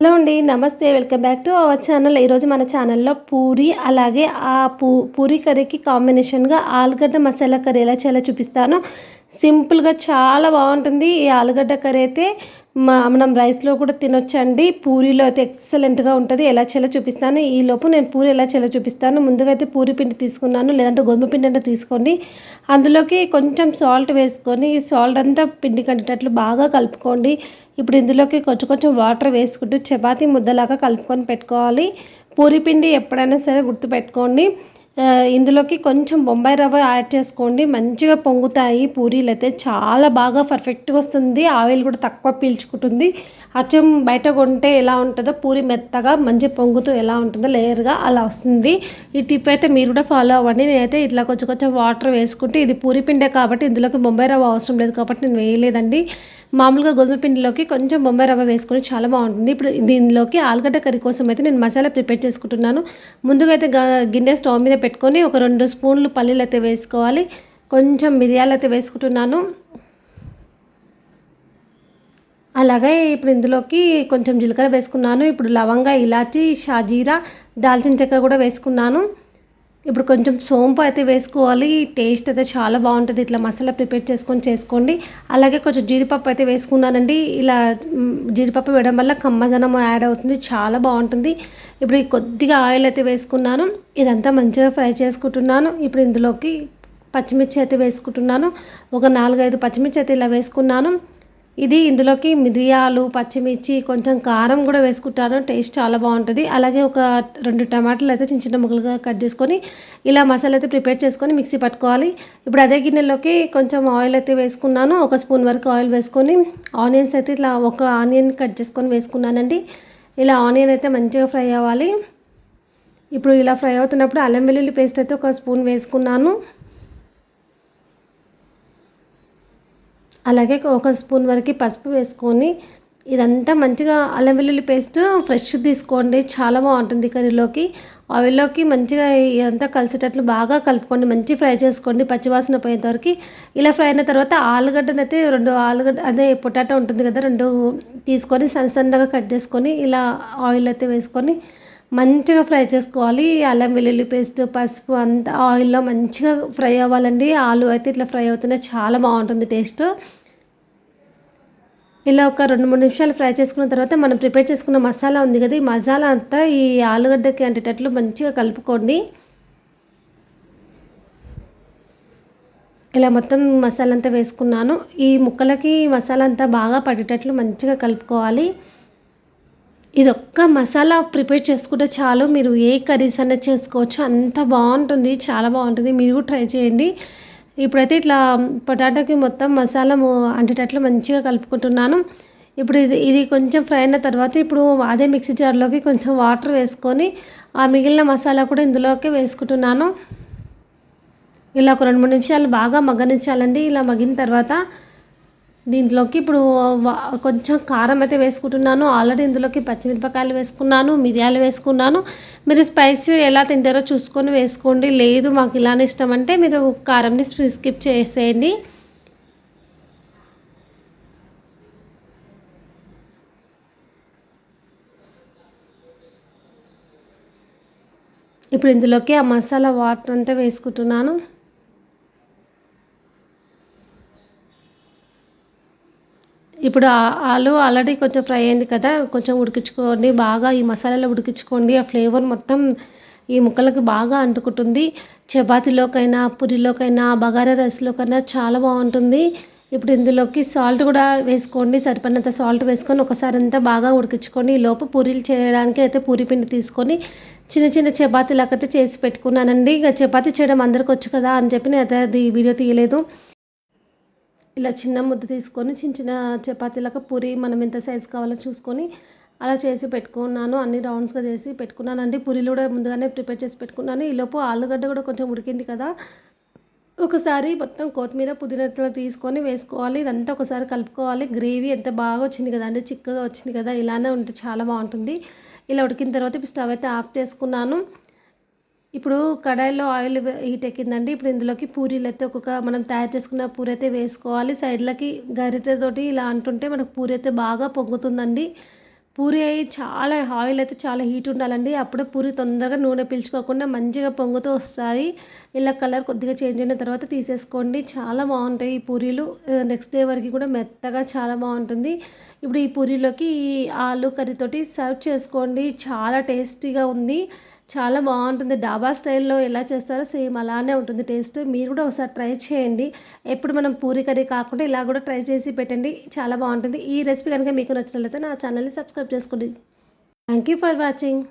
Hello అండి నమస్తే. Welcome back to our channel. ఈరోజు మన ఛానల్లో పూరి అలాగే ఆ పూ పూరి కర్రీకి కాంబినేషన్గా ఆలుగడ్డ మసాలా కర్రీ ఎలా చేయాలో చూపిస్తాను. సింపుల్గా చాలా బాగుంటుంది ఈ ఆలుగడ్డ కర్రీ అయితే. మనం రైస్లో కూడా తినొచ్చండి. పూరీలో అయితే ఎక్సలెంట్గా ఉంటుంది. ఎలా చేయాలో చూపిస్తాను. ఈ లోపు నేను పూరి ఎలా చేయాలో చూపిస్తాను. ముందుగా అయితే పూరి పిండి తీసుకున్నాను. లేదంటే గోధుమ పిండి అంటే తీసుకోండి. అందులోకి కొంచెం సాల్ట్ వేసుకొని సాల్ట్ అంతా పిండి కంటేటట్లు బాగా కలుపుకోండి. ఇప్పుడు ఇందులోకి కొంచెం కొంచెం వాటర్ వేసుకుంటూ చపాతీ ముద్దలాగా కలుపుకొని పెట్టుకోవాలి. పూరి పిండి ఎప్పుడైనా సరే గుర్తుపెట్టుకోండి. ఇందులోకి కొంచెం బొంబాయి రవ్వ యాడ్ చేసుకోండి. మంచిగా పొంగుతాయి పూరీలు అయితే. చాలా బాగా పర్ఫెక్ట్గా వస్తుంది. ఆయిల్ కూడా తక్కువ పీల్చుకుంటుంది. అచ్చం బయట కొంటే ఎలా ఉంటుందో పూరి మెత్తగా మంచి పొంగుతూ ఎలా ఉంటుందో లేయర్గా అలా వస్తుంది. ఈ టిప్ అయితే మీరు కూడా ఫాలో అవ్వండి. నేనైతే ఇట్లా కొంచెం కొంచెం వాటర్ వేసుకుంటే ఇది పూరి పిండే కాబట్టి ఇందులోకి బొంబాయి రవ్వ అవసరం లేదు కాబట్టి నేను వేయలేదండి. మామూలుగా గోధుమ పిండిలోకి కొంచెం బొంబాయి రవ్వ వేసుకుని చాలా బాగుంటుంది. ఇప్పుడు దీనిలోకి ఆలుగడ్డ కర్రీ కోసం అయితే నేను మసాలా ప్రిపేర్ చేసుకుంటున్నాను. ముందుగా అయితే గిన్నె స్టవ్ మీద పెట్టుకొని ఒక రెండు స్పూన్లు పల్లీలు అయితే వేసుకోవాలి. కొంచెం మిరియాలు అయితే వేసుకుంటున్నాను. అలాగే ఇప్పుడు ఇందులోకి కొంచెం జీలకర్ర వేసుకున్నాను. ఇప్పుడు లవంగా ఇలాచి షాజీరా దాల్చిన చెక్క కూడా వేసుకున్నాను. ఇప్పుడు కొంచెం సోంపు అయితే వేసుకోవాలి. టేస్ట్ అయితే చాలా బాగుంటుంది. ఇట్లా మసాలా ప్రిపేర్ చేసుకొని చేసుకోండి. అలాగే కొంచెం జీడిపప్పు అయితే వేసుకున్నానండి. ఇలా జీడిపప్పు వేయడం వల్ల కమ్మదనం యాడ్ అవుతుంది. చాలా బాగుంటుంది. ఇప్పుడు కొద్దిగా ఆయిల్ అయితే వేసుకున్నాను. ఇదంతా మంచిగా ఫ్రై చేసుకుంటున్నాను. ఇప్పుడు ఇందులోకి పచ్చిమిర్చి అయితే వేసుకుంటున్నాను. ఒక నాలుగైదు పచ్చిమిర్చి అయితే ఇలా వేసుకున్నాను. ఇది ఇందులోకి మిరియాలు పచ్చిమిర్చి కొంచెం కారం కూడా వేసుకుంటాను టేస్ట్ చాలా బాగుంటుంది. అలాగే ఒక రెండు టమాటాలు అయితే చిన్న చిన్న ముక్కలుగా కట్ చేసుకొని ఇలా మసాలా అయితే ప్రిపేర్ చేసుకొని మిక్సీ పట్టుకోవాలి. ఇప్పుడు అదే గిన్నెలోకి కొంచెం ఆయిల్ అయితే వేసుకున్నాను. ఒక స్పూన్ వరకు ఆయిల్ వేసుకొని ఆనియన్స్ అయితే ఇట్లా ఒక ఆనియన్ కట్ చేసుకొని వేసుకున్నానండి. ఇలా ఆనియన్ అయితే మంచిగా ఫ్రై అవ్వాలి. ఇప్పుడు ఇలా ఫ్రై అవుతున్నప్పుడు అల్లం వెల్లుల్లి పేస్ట్ అయితే ఒక స్పూన్ వేసుకున్నాను. అలాగే ఒక స్పూన్ వరకు పసుపు వేసుకొని ఇదంతా మంచిగా అల్లం వెల్లుల్లి పేస్ట్ ఫ్రెష్ తీసుకోండి. చాలా బాగుంటుంది కర్రీలోకి. ఆయిల్లోకి మంచిగా ఇదంతా కలిసేటట్లు బాగా కలుపుకోండి. మంచి ఫ్రై చేసుకోండి. పచ్చివాసన పోయేంతవరకు ఇలా ఫ్రై అయిన తర్వాత ఆలుగడ్డను అయితే రెండు ఆలుగడ్డ అదే పొటాటో ఉంటుంది కదా రెండు తీసుకొని సన్న సన్నగా కట్ చేసుకొని ఇలా ఆయిల్ అయితే వేసుకొని మంచిగా ఫ్రై చేసుకోవాలి. అల్లం వెల్లుల్లి పేస్ట్ పసుపు అంతా ఆయిల్లో మంచిగా ఫ్రై అవ్వాలండి. ఆలు అయితే ఇట్లా ఫ్రై అవుతున్నాయి. చాలా బాగుంటుంది టేస్ట్. ఇలా ఒక రెండు మూడు నిమిషాలు ఫ్రై చేసుకున్న తర్వాత మనం ప్రిపేర్ చేసుకున్న మసాలా ఉంది కదా ఈ మసాలా అంతా ఈ ఆలుగడ్డకి అంటేటట్లు మంచిగా కలుపుకోండి. ఇలా మొత్తం మసాలా అంతా వేసుకున్నాను. ఈ ముక్కలకి మసాలా అంతా బాగా పడేటట్లు మంచిగా కలుపుకోవాలి. ఇది ఒక్క మసాలా ప్రిపేర్ చేసుకుంటే చాలు మీరు ఏ కర్రీస్ అన్నా చేసుకోవచ్చు. అంత బాగుంటుంది చాలా బాగుంటుంది. మీరు ట్రై చేయండి. ఇప్పుడైతే ఇట్లా పొటాటోకి మొత్తం మసాలా అంటేటట్లు మంచిగా కలుపుకుంటున్నాను. ఇప్పుడు ఇది ఇది కొంచెం ఫ్రై అయిన తర్వాత ఇప్పుడు అదే మిక్సీ జార్లోకి కొంచెం వాటర్ వేసుకొని ఆ మిగిలిన మసాలా కూడా ఇందులోకి వేసుకుంటున్నాను. ఇలా ఒక రెండు మూడు నిమిషాలు బాగా మగ్గనించాలండి. ఇలా మగ్గిన తర్వాత దీంట్లోకి ఇప్పుడు కొంచెం కారం అయితే వేసుకుంటున్నాను. ఆల్రెడీ ఇందులోకి పచ్చిమిరపకాయలు వేసుకున్నాను మిరియాలు వేసుకున్నాను. మీరు స్పైసీ ఎలా తింటారో చూసుకొని వేసుకోండి. లేదు మాకు ఇలానే ఇష్టం అంటే మీరు కారంని స్కిప్ చేసేయండి. ఇప్పుడు ఇందులోకి ఆ మసాలా వాటర్ అంతా వేసుకుంటున్నాను. ఇప్పుడు ఆలు ఆల్రెడీ కొంచెం ఫ్రై అయింది కదా కొంచెం ఉడికించుకోండి బాగా ఈ మసాలాలో ఉడికించుకోండి. ఆ ఫ్లేవర్ మొత్తం ఈ ముక్కలకి బాగా అంటుకుంటుంది. చపాతీలోకైనా పూరిలోకైనా బగారా రైస్లోకైనా చాలా బాగుంటుంది. ఇప్పుడు ఇందులోకి సాల్ట్ కూడా వేసుకోండి సరిపడినంత సాల్ట్ వేసుకొని ఒకసారి అంతా బాగా ఉడికించుకోండి ఈ లోపు పూరీలు చేయడానికి అయితే పూరి పిండి తీసుకొని చిన్న చిన్న చపాతీలాకైతే చేసి పెట్టుకున్నానండి. ఇక చపాతీ చేయడం అందరికి వచ్చు కదా అని చెప్పి నేను అయితే అది వీడియో తీయలేదు. ఇలా చిన్న ముద్ద తీసుకొని చిన్న చిన్న చపాతీలకు పూరి మనం ఎంత సైజ్ కావాలో చూసుకొని అలా చేసి పెట్టుకున్నాను. అన్ని రౌండ్స్గా చేసి పెట్టుకున్నాను అండి పూరీలు కూడా ముందుగానే ప్రిపేర్ చేసి పెట్టుకున్నాను. ఈలోపు ఆలుగడ్డ కూడా కొంచెం ఉడికింది కదా. ఒకసారి మొత్తం కొత్తిమీర పుదీనా తీసుకొని వేసుకోవాలి. ఇదంతా ఒకసారి కలుపుకోవాలి. గ్రేవీ ఎంత బాగా వచ్చింది కదా అంటే చిక్కగా వచ్చింది కదా. ఇలానే ఉంటే చాలా బాగుంటుంది. ఇలా ఉడికిన తర్వాత ఇప్పుడు స్టవ్ అయితే ఆఫ్ చేసుకున్నాను. ఇప్పుడు కడాయిలో ఆయిల్ హీట్ ఎక్కిందండి. ఇప్పుడు ఇందులోకి పూరీలు అయితే ఒక్కొక్క మనం తయారు చేసుకున్న పూరి అయితే వేసుకోవాలి. సైడ్లకి గరిటెతోటి ఇలా అంటుంటే మనకు పూరి అయితే బాగా పొంగుతుందండి. పూరి అయి చాలా ఆయిల్ అయితే చాలా హీట్ ఉండాలండి. అప్పుడే పూరి తొందరగా నూనె పీల్చుకోకుండా మంచిగా పొంగుతూ వస్తాయి. ఇలా కలర్ కొద్దిగా చేంజ్ అయిన తర్వాత తీసేసుకోండి. చాలా బాగుంటాయి ఈ పూరీలు. నెక్స్ట్ డే వరకు కూడా మెత్తగా చాలా బాగుంటుంది. ఇప్పుడు ఈ పూరీలోకి ఈ ఆలు కర్రీతోటి సర్వ్ చేసుకోండి. చాలా టేస్టీగా ఉంది. చాలా బాగుంటుంది. డాబా స్టైల్లో ఎలా చేస్తారో సేమ్ అలానే ఉంటుంది. టేస్ట్ మీరు కూడా ఒకసారి ట్రై చేయండి. ఎప్పుడు మనం పూరి కర్రీ కాకుండా ఇలా కూడా ట్రై చేసి పెట్టండి. చాలా బాగుంటుంది. ఈ రెసిపీ కనుక మీకు నచ్చినట్లయితే నా ఛానల్ని సబ్స్క్రైబ్ చేసుకోండి. Thank you for watching.